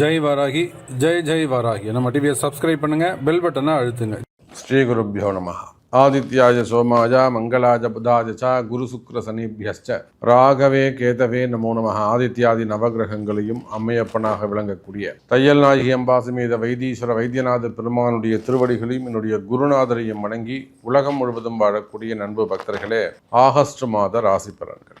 ஜெய் வராகி ஜெய் ஜெய் வாராகி. நம்ம டிவியை சப்ஸ்கிரைப் பண்ணுங்க பெல் பட்டனை அழுத்துங்க. ஸ்ரீ குருப்பியோ நம. ஆதித்யாய சோமாய மங்களாஜ புதாஜ ச குரு சுக்ர சனிபியஸ்ச. ராகவே கேதவே நமோ நம. ஆதித்யாதி நவகிரகங்களையும் அம்மையப்பனாக விளங்கக்கூடிய தையல் நாயகி அம்பாசுமேத வைத்தீஸ்வர வைத்தியநாத பெருமானுடைய திருவடிகளையும் என்னுடைய குருநாதரையும் வணங்கி உலகம் முழுவதும் வாழக்கூடிய நண்பு பக்தர்களே ஆகஸ்ட் மாத ராசி பலன்கள்.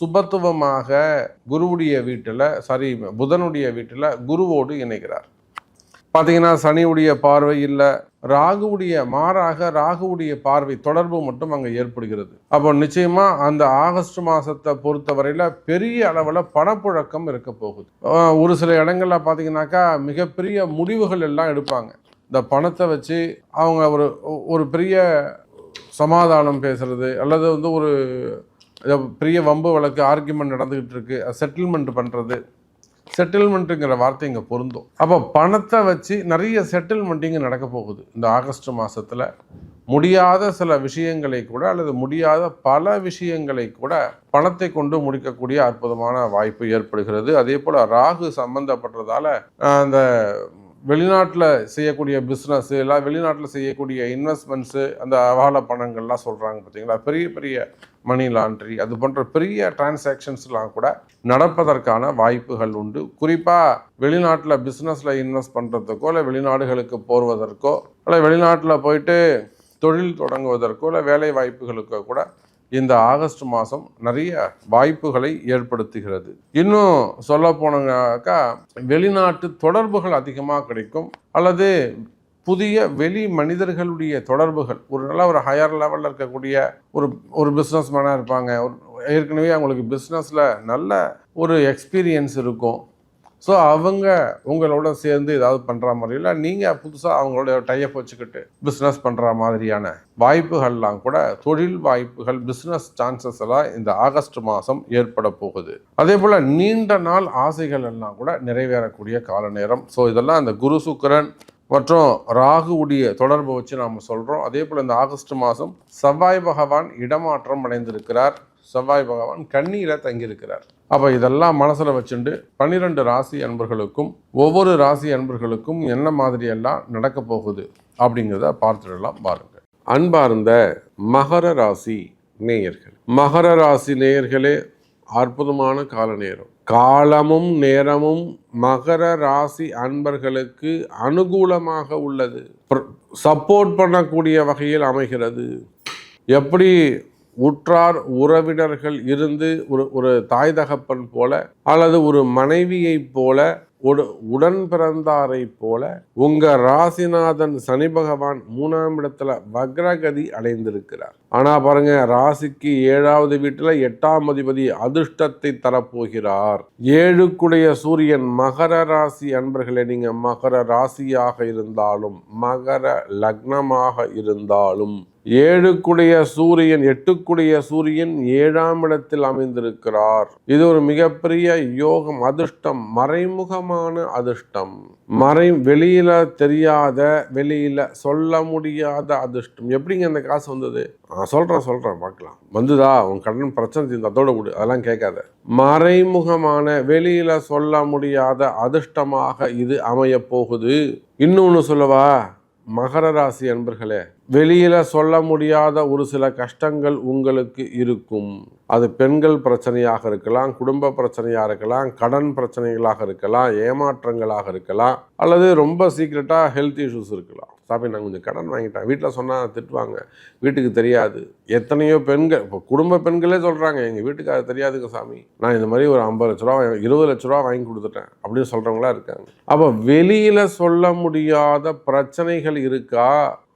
சுபத்துவமாக குருவுடைய வீட்டில் சாரி புதனுடைய வீட்டில் குருவோடு இணைகிறார். பார்த்தீங்கன்னா சனியுடைய பார்வை இல்லை ராகுவுடைய மாறாக ராகுவுடைய பார்வை தொடர்பு மட்டும் அங்கே ஏற்படுகிறது. அப்போ நிச்சயமாக அந்த ஆகஸ்ட் மாதத்தை பொறுத்தவரையில் பெரிய அளவில் பணப்புழக்கம் இருக்க போகுது. ஒரு சில இடங்களில் பார்த்தீங்கன்னாக்கா மிகப்பெரிய முடிவுகள் எல்லாம் எடுப்பாங்க. இந்த பணத்தை வச்சு அவங்க ஒரு ஒரு பெரிய சமாதானம் பேசுறது அல்லது வந்து ஒரு பெரிய வம்பு வழக்கு ஆர்கியூமெண்ட் நடந்துகிட்டு இருக்கு. செட்டில்மெண்ட் பண்ணுறது செட்டில்மெண்ட்டுங்கிற வார்த்தை இங்கே பொருந்தும். அப்போ பணத்தை வச்சு நிறைய செட்டில்மெண்ட் இங்கே நடக்க போகுது. இந்த ஆகஸ்ட் மாதத்தில் முடியாத சில விஷயங்களை கூட அல்லது முடியாத பல விஷயங்களை கூட பணத்தை கொண்டு முடிக்கக்கூடிய அற்புதமான வாய்ப்பு ஏற்படுகிறது. அதே போல் ராகு சம்பந்தப்பட்டதால் அந்த வெளிநாட்டில் செய்யக்கூடிய பிஸ்னஸ் எல்லாம் வெளிநாட்டில் செய்யக்கூடிய இன்வெஸ்ட்மெண்ட்ஸு அந்த அவால பணங்கள்லாம் சொல்கிறாங்க பார்த்தீங்களா பெரிய பெரிய மணி லாண்ட்ரி அது போன்ற பெரிய டிரான்சாக்ஷன்ஸ்லாம் கூட நடப்பதற்கான வாய்ப்புகள் உண்டு. குறிப்பாக வெளிநாட்டில் பிஸ்னஸில் இன்வெஸ்ட் பண்ணுறதுக்கோ இல்லை வெளிநாடுகளுக்கு போவதற்கோ இல்லை வெளிநாட்டில் போயிட்டு தொழில் தொடங்குவதற்கோ இல்லை வேலை வாய்ப்புகளுக்கோ கூட இந்த ஆகஸ்ட் மாதம் நிறைய வாய்ப்புகளை ஏற்படுத்துகிறது. இன்னும் சொல்ல போனாக்கா வெளிநாட்டு தொடர்புகள் அதிகமாக கிடைக்கும். அல்லது புதிய வெளி மனிதர்களுடைய தொடர்புகள் ஒரு நல்ல ஒரு ஹையர் லெவலில் இருக்கக்கூடிய ஒரு ஒரு பிஸ்னஸ் மேனாக இருப்பாங்க. ஒரு ஏற்கனவே அவங்களுக்கு பிஸ்னஸில் நல்ல ஒரு எக்ஸ்பீரியன்ஸ் இருக்கும். ஸோ அவங்க உங்களோட சேர்ந்து ஏதாவது பண்ணுற மாதிரியில் நீங்கள் புதுசாக அவங்களோட டைப் வச்சுக்கிட்டு பிஸ்னஸ் பண்ணுற மாதிரியான வாய்ப்புகள்லாம் கூட தொழில் வாய்ப்புகள் பிஸ்னஸ் சான்சஸ் எல்லாம் இந்த ஆகஸ்ட் மாதம் ஏற்பட போகுது. அதே போல் நீண்ட நாள் ஆசைகள் எல்லாம் கூட நிறைவேறக்கூடிய கால நேரம் ஸோ இதெல்லாம் இந்த குரு சுக்கிரன் மற்றும் ராகுவுடைய தொடர்பை வச்சு நாம் சொல்கிறோம் அதே போல் இந்த ஆகஸ்ட் மாதம் செவ்வாய் பகவான் இடமாற்றம் அடைந்திருக்கிறார். செவ்வாய் பகவான் கண்ணியில் தங்கியிருக்கிறார். அப்போ இதெல்லாம் மனசில் வச்சுண்டு பன்னிரெண்டு ராசி அன்பர்களுக்கும் ஒவ்வொரு ராசி அன்பர்களுக்கும் என்ன மாதிரியெல்லாம் நடக்க போகுது அப்படிங்கிறத பார்த்துடலாம் பாருங்கள் அன்பார்ந்த மகர ராசி நேயர்கள். மகர ராசி நேயர்களே அற்புதமான கால நேரம். காலமும் நேரமும் மகர ராசி அன்பர்களுக்கு அனுகூலமாக உள்ளது. சப்போர்ட் பண்ணக்கூடிய வகையில் அமைகிறது. எப்படி உற்றார் உறவினர்கள் இருந்து ஒரு ஒரு தாய் தகப்பன் போல அல்லது ஒரு மனைவியைப் போல உடன் பிறந்தாரை போல உங்க ராசிநாதன் சனி பகவான் மூணாம் இடத்துல வக்ரகதி அடைந்திருக்கிறார். ஆனா பாருங்க ராசிக்கு ஏழாவது வீட்டுல எட்டாம் அதிபதி அதிர்ஷ்டத்தை தரப்போகிறார். ஏழுக்குடைய சூரியன் மகர ராசி அன்பர்களே நீங்க மகர ராசியாக இருந்தாலும் மகர லக்னமாக இருந்தாலும் ஏழுக்குடைய சூரியன் எட்டுக்குடைய சூரியன் ஏழாம் இடத்தில் அமைந்திருக்கிறார். இது ஒரு மிகப்பெரிய யோகம் அதிர்ஷ்டம் மறைமுகமான அதிர்ஷ்டம். மறை வெளியில தெரியாத வெளியில சொல்ல முடியாத அதிர்ஷ்டம். எப்படிங்க அந்த காசு வந்தது? நான் சொல்றேன் சொல்றேன் பார்க்கலாம். வந்துதா? உன் கடன் பிரச்சனை தீர்ந்து அதோட விடு அதெல்லாம் கேட்காத. மறைமுகமான வெளியில சொல்ல முடியாத அதிர்ஷ்டமாக இது அமைய போகுது. இன்னொன்னு சொல்லவா? மகர ராசி அன்பர்களே வெளியில் சொல்ல முடியாத ஒரு சில கஷ்டங்கள் உங்களுக்கு இருக்கும். அது பெண்கள் பிரச்சனையாக இருக்கலாம் குடும்ப பிரச்சனையாக இருக்கலாம் கடன் பிரச்சனைகளாக இருக்கலாம் ஏமாற்றங்களாக இருக்கலாம் அல்லது ரொம்ப சீக்ரெட்டாக ஹெல்த் இஷ்யூஸ் இருக்கலாம். சாமி நான் கொஞ்சம் கடன் வாங்கிட்டேன். வீட்டில் சொன்னால் திட்டுவாங்க. வீட்டுக்கு தெரியாது. எத்தனையோ பெண்கள் இப்போ குடும்ப பெண்களே சொல்கிறாங்க எங்கள் வீட்டுக்கு அது தெரியாதுங்க சாமி. நான் இந்த மாதிரி ஒரு ஐம்பது லட்ச ரூபா இருபது லட்ச ரூபா வாங்கி கொடுத்துட்டேன் அப்படின்னு சொல்கிறவங்களா இருக்காங்க. அப்போ வெளியில் சொல்ல முடியாத பிரச்சனைகள் இருக்கா?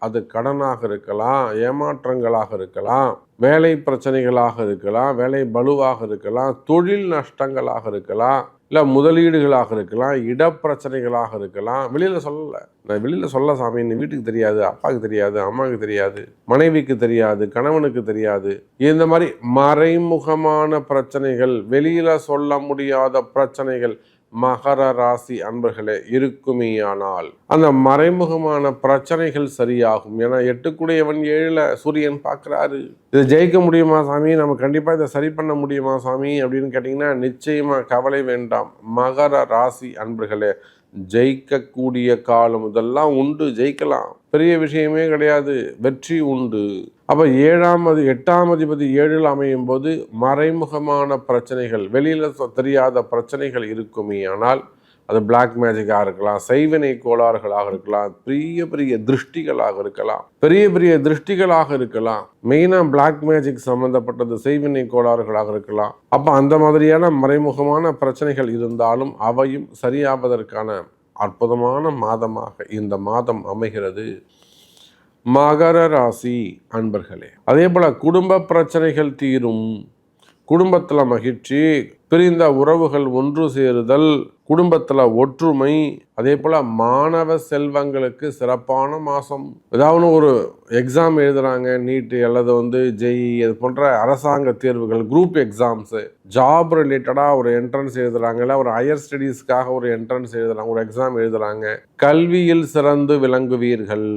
அது கடனாக இருக்கலாம் ஏமாற்றங்களாக இருக்கலாம் வேலை பிரச்சனைகளாக இருக்கலாம் வேலை பலுவாக இருக்கலாம் தொழில் நஷ்டங்களாக இருக்கலாம் இல்லை முதலீடுகளாக இருக்கலாம் இடப்பிரச்சனைகளாக இருக்கலாம். வெளியில் சொல்லலை. நான் வெளியில் சொல்ல சாமி இந்த வீட்டுக்கு தெரியாது அப்பாவுக்கு தெரியாது அம்மாவுக்கு தெரியாது மனைவிக்கு தெரியாது கணவனுக்கு தெரியாது. இந்த மாதிரி மறைமுகமான பிரச்சனைகள் வெளியில் சொல்ல முடியாத பிரச்சனைகள் மகர ராசி அன்பர்களே இருக்குமேயானால். அந்த மறைமுகமான பிரச்சனைகள் சரியாகும். ஏன்னா எட்டுக்குடையவன் ஏழுல சூரியன் பார்க்குறாரு. இதை ஜெயிக்க முடியுமா சாமி? நம்ம கண்டிப்பாக இதை சரி பண்ண முடியுமா சாமி? அப்படின்னு கேட்டிங்கன்னா நிச்சயமாக கவலை வேண்டாம். மகர ராசி அன்பர்களே ஜெயிக்கக்கூடிய காலம் இதெல்லாம் உண்டு ஜெயிக்கலாம். பெரிய விஷயமே கிடையாது வெற்றி உண்டு. அப்போ ஏழாம் அதி எட்டாம் அதிபதி ஏழில் அமையும் போது மறைமுகமான பிரச்சனைகள் வெளியில் தெரியாத பிரச்சனைகள் இருக்குமே. ஆனால் அது பிளாக் மேஜிக்காக இருக்கலாம் செய்வினை கோளாறுகளாக இருக்கலாம் பெரிய பெரிய திருஷ்டிகளாக இருக்கலாம் பெரிய பெரிய திருஷ்டிகளாக இருக்கலாம். மெயினாக பிளாக் மேஜிக் சம்மந்தப்பட்டது செய்வினை கோளாறுகளாக இருக்கலாம். அப்போ அந்த மாதிரியான மறைமுகமான பிரச்சனைகள் இருந்தாலும் அவையும் சரியாவதற்கான அற்புதமான மாதமாக இந்த மாதம் அமைகிறது. மகர ராசி அன்பர்களே அதே போல குடும்ப பிரச்சனைகள் தீரும். குடும்பத்தில் மகிழ்ச்சி பிரிந்த உறவுகள் ஒன்று சேருதல். குடும்பத்தில் ஒற்றுமை அதே போல் மாணவ செல்வங்களுக்கு சிறப்பான மாதம் ஏதாவது ஒரு எக்ஸாம் எழுதுறாங்க நீட்டு அல்லது வந்து ஜெய் இது போன்ற அரசாங்க தேர்வுகள் குரூப் எக்ஸாம்ஸு ஜாப் ரிலேட்டடாக ஒரு என்ட்ரன்ஸ் எழுதுறாங்க இல்லை ஒரு ஹையர் ஸ்டடீஸ்க்காக ஒரு என்ட்ரன்ஸ் எழுதுறாங்க ஒரு எக்ஸாம் எழுதுறாங்க. கல்வியில் சிறந்து விளங்குவீர்கள்.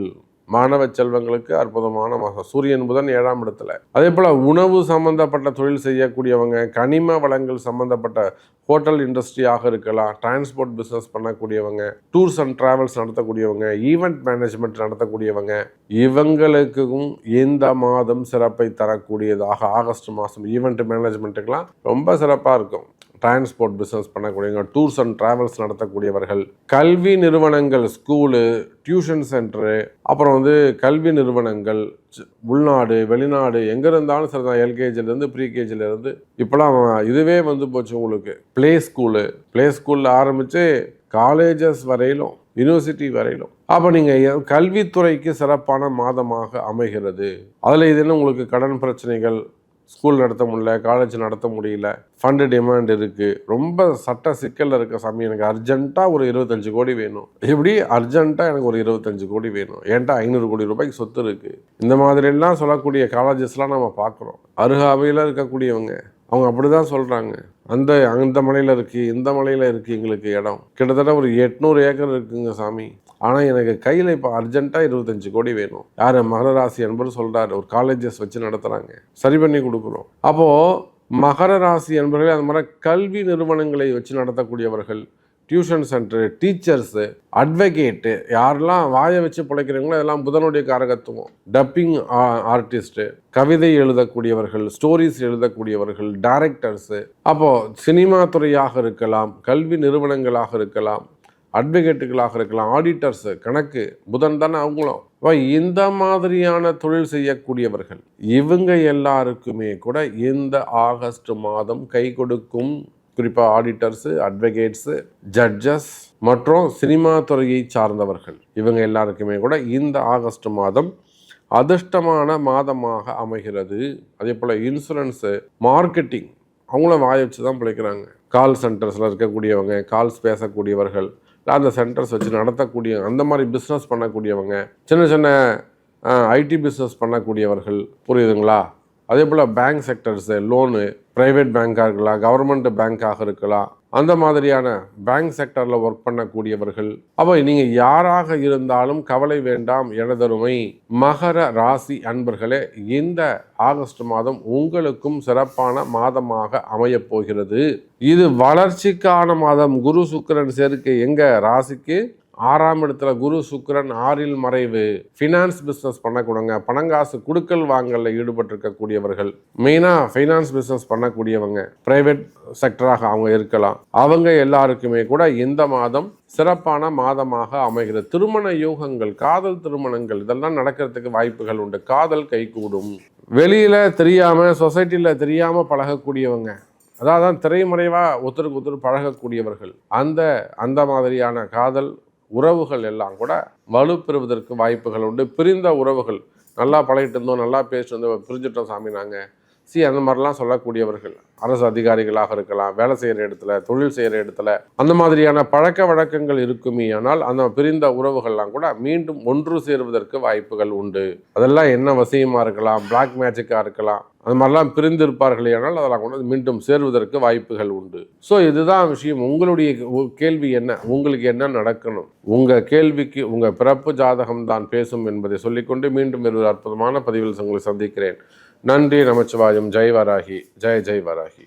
மாணவ செல்வங்களுக்கு அற்புதமான மாதம். சூரியன் புதன் ஏழாம் இடத்துல. அதே போல் உணவு சம்பந்தப்பட்ட தொழில் செய்யக்கூடியவங்க கனிம வளங்கள் சம்பந்தப்பட்ட ஹோட்டல் இண்டஸ்ட்ரியாக இருக்கலாம் டிரான்ஸ்போர்ட் பிஸ்னஸ் பண்ணக்கூடியவங்க டூர்ஸ் அண்ட் டிராவல்ஸ் நடத்தக்கூடியவங்க ஈவெண்ட் மேனேஜ்மெண்ட் நடத்தக்கூடியவங்க இவங்களுக்கும் இந்த மாதம் சிறப்பை தரக்கூடியதாக ஆகஸ்ட் மாதம் ஈவெண்ட் மேனேஜ்மெண்ட்டுக்கெல்லாம் ரொம்ப சிறப்பாக இருக்கும். டிரான்ஸ்போர்ட் பிஸ்னஸ் பண்ணக்கூடியவங்க டூர்ஸ் அண்ட் டிராவல்ஸ் நடத்தக்கூடியவர்கள் கல்வி நிறுவனங்கள் ஸ்கூலு டியூஷன் சென்டரு அப்புறம் வந்து கல்வி நிறுவனங்கள் உள்நாடு வெளிநாடு எங்கே இருந்தாலும் சரி தான் எல்கேஜிலேருந்து ப்ரீகேஜிலேருந்து இப்போலாம் இதுவே வந்து போச்சு உங்களுக்கு. ப்ளே ஸ்கூலு ப்ளே ஸ்கூலில் ஆரம்பித்து காலேஜஸ் வரையிலும் யூனிவர்சிட்டி வரையிலும். அப்போ நீங்கள் கல்வித்துறைக்கு சிறப்பான மாதமாக அமைகிறது. அதில் இது என்ன உங்களுக்கு கடன் பிரச்சனைகள்? ஸ்கூல் நடத்த முடியல காலேஜ் நடத்த முடியல. ஃபண்டு டிமாண்ட் இருக்குது ரொம்ப சட்ட சிக்கலில் இருக்க சாமி எனக்கு அர்ஜென்ட்டாக ஒரு இருபத்தஞ்சு கோடி வேணும். எப்படி? அர்ஜென்ட்டாக எனக்கு ஒரு இருபத்தஞ்சு கோடி வேணும். ஏன்டா ஐநூறு கோடி ரூபாய்க்கு சொத்து இருக்குது இந்த மாதிரிலாம் சொல்லக்கூடிய காலேஜஸ்லாம் நம்ம பார்க்குறோம். அருகாமையில் இருக்கக்கூடியவங்க அவங்க அப்படி தான் சொல்கிறாங்க அந்த அந்த மலையில் இருக்குது இந்த மலையில் இருக்குது எங்களுக்கு இடம். கிட்டத்தட்ட ஒரு எட்நூறு ஏக்கர் இருக்குங்க சாமி. ஆனால் எனக்கு கையில் இப்போ அர்ஜென்ட்டாக இருபத்தஞ்சு கோடி வேணும். யார்? மகர ராசி சொல்கிறாரு ஒரு காலேஜஸ் வச்சு நடத்துகிறாங்க சரி பண்ணி கொடுக்குறோம். அப்போது மகர ராசி என்பவர்கள் அந்த மாதிரி கல்வி நிறுவனங்களை வச்சு நடத்தக்கூடியவர்கள் டியூஷன் சென்டரு டீச்சர்ஸு அட்வொகேட்டு யாரெல்லாம் வாயை வச்சு பிழைக்கிறீங்களோ அதெல்லாம் புதனுடைய காரகத்துவம். டப்பிங் ஆர்டிஸ்ட்டு கவிதை எழுதக்கூடியவர்கள் ஸ்டோரிஸ் எழுதக்கூடியவர்கள் டைரக்டர்ஸு. அப்போது சினிமா துறையாக இருக்கலாம் கல்வி நிறுவனங்களாக இருக்கலாம் அட்வொகேட்டுகளாக இருக்கலாம் ஆடிட்டர்ஸு கணக்கு புதன் தானே அவங்களும் இந்த மாதிரியான தொழில் செய்யக்கூடியவர்கள் இவங்க எல்லாருக்குமே கூட இந்த ஆகஸ்ட் மாதம் கை கொடுக்கும். குறிப்பாக ஆடிட்டர்ஸு அட்வொகேட்ஸு ஜட்ஜஸ் மற்றும் சினிமா துறையை சார்ந்தவர்கள். இவங்க எல்லாருக்குமே கூட இந்த ஆகஸ்ட் மாதம் அதிர்ஷ்டமான மாதமாக அமைகிறது. அதே போல் இன்சூரன்ஸு மார்க்கெட்டிங் அவங்களும் வாய வச்சு தான் பிழைக்கிறாங்க கால் சென்டர்ஸில் இருக்கக்கூடியவங்க கால்ஸ் பேசக்கூடியவர்கள் அந்த சென்டர்ஸ் வச்சு நடத்தக்கூடிய அந்த மாதிரி பிஸ்னஸ் பண்ணக்கூடியவங்க சின்ன சின்ன ஐடி பிஸ்னஸ் பண்ணக்கூடியவர்கள் புரியுதுங்களா? அதே போல் பேங்க் செக்டர்ஸு லோனு ப்ரைவேட் பேங்காக இருக்கலாம் கவர்மெண்ட் பேங்காக இருக்கலாம் அந்த மாதிரியான பேங்க் செக்டரில் ஒர்க் பண்ணக்கூடியவர்கள் அப்போ நீங்கள் யாராக இருந்தாலும் கவலை வேண்டாம் எனதருமை. மகர ராசி அன்பர்களே இந்த ஆகஸ்ட் மாதம் உங்களுக்கும் சிறப்பான மாதமாக அமையப் போகிறது இது வளர்ச்சிக்கான மாதம். குரு சுக்கிரன் சேர்க்கை எங்க? ராசிக்கு ஆறாம் இடத்துல குரு சுக்கரன் ஆறில் மறைவு. ஃபினான்ஸ் பிஸ்னஸ் பண்ணக்கூடங்க. பணங்காசு குடுக்கல் வாங்கலில் ஈடுபட்டிருக்கக்கூடியவர்கள். மெயினாக ஃபைனான்ஸ் பிஸ்னஸ் பண்ணக்கூடியவங்க. பிரைவேட் செக்டராக அவங்க இருக்கலாம். அவங்க எல்லாருக்குமே கூட இந்த மாதம் சிறப்பான மாதமாக அமைகிறது திருமண யோகங்கள் காதல் திருமணங்கள் இதெல்லாம் நடக்கிறதுக்கு வாய்ப்புகள் உண்டு. காதல் கைகூடும். வெளியில் தெரியாமல் சொசைட்டியில் தெரியாமல் பழகக்கூடியவங்க. அதாவது திரைமறைவாக ஒருத்தருக்கு ஒருத்தர் பழகக்கூடியவர்கள். அந்த அந்த மாதிரியான காதல் உறவுகள் எல்லாம் கூட வலுப்பெறுவதற்கு வாய்ப்புகள் உண்டு. பிரிந்த உறவுகள். நல்லா பழகிட்டு இருந்தோம் நல்லா பேசிட்டு இருந்தோம் பிரிஞ்சுட்டோம் சாமி நாங்கள் சி அந்த மாதிரிலாம் சொல்லக்கூடியவர்கள். அரசு அதிகாரிகளாக இருக்கலாம் வேலை செய்கிற இடத்துல தொழில் செய்கிற இடத்துல அந்த மாதிரியான பழக்க வழக்கங்கள் இருக்குமே. ஆனால் அந்த பிரிந்த உறவுகள்லாம் கூட மீண்டும் ஒன்று சேருவதற்கு வாய்ப்புகள் உண்டு. அதெல்லாம் என்ன வசியமாக இருக்கலாம் பிளாக் மேஜிக்காக இருக்கலாம் அந்த மாதிரிலாம் பிரிந்திருப்பார்களே ஆனால் அதெல்லாம் கூட மீண்டும் சேருவதற்கு வாய்ப்புகள் உண்டு. ஸோ இதுதான் விஷயம். உங்களுடைய கேள்வி என்ன? உங்களுக்கு என்ன நடக்கணும்? உங்கள் கேள்விக்கு உங்கள் பிறப்பு ஜாதகம் தான் பேசும் என்பதை சொல்லிக்கொண்டு மீண்டும் ஒரு அற்புதமான பதிவில் உங்களை சந்திக்கிறேன். நன்றி நமச்சிவாயம். ஜெய் வராகி. ஜெய் ஜெய் வராகி.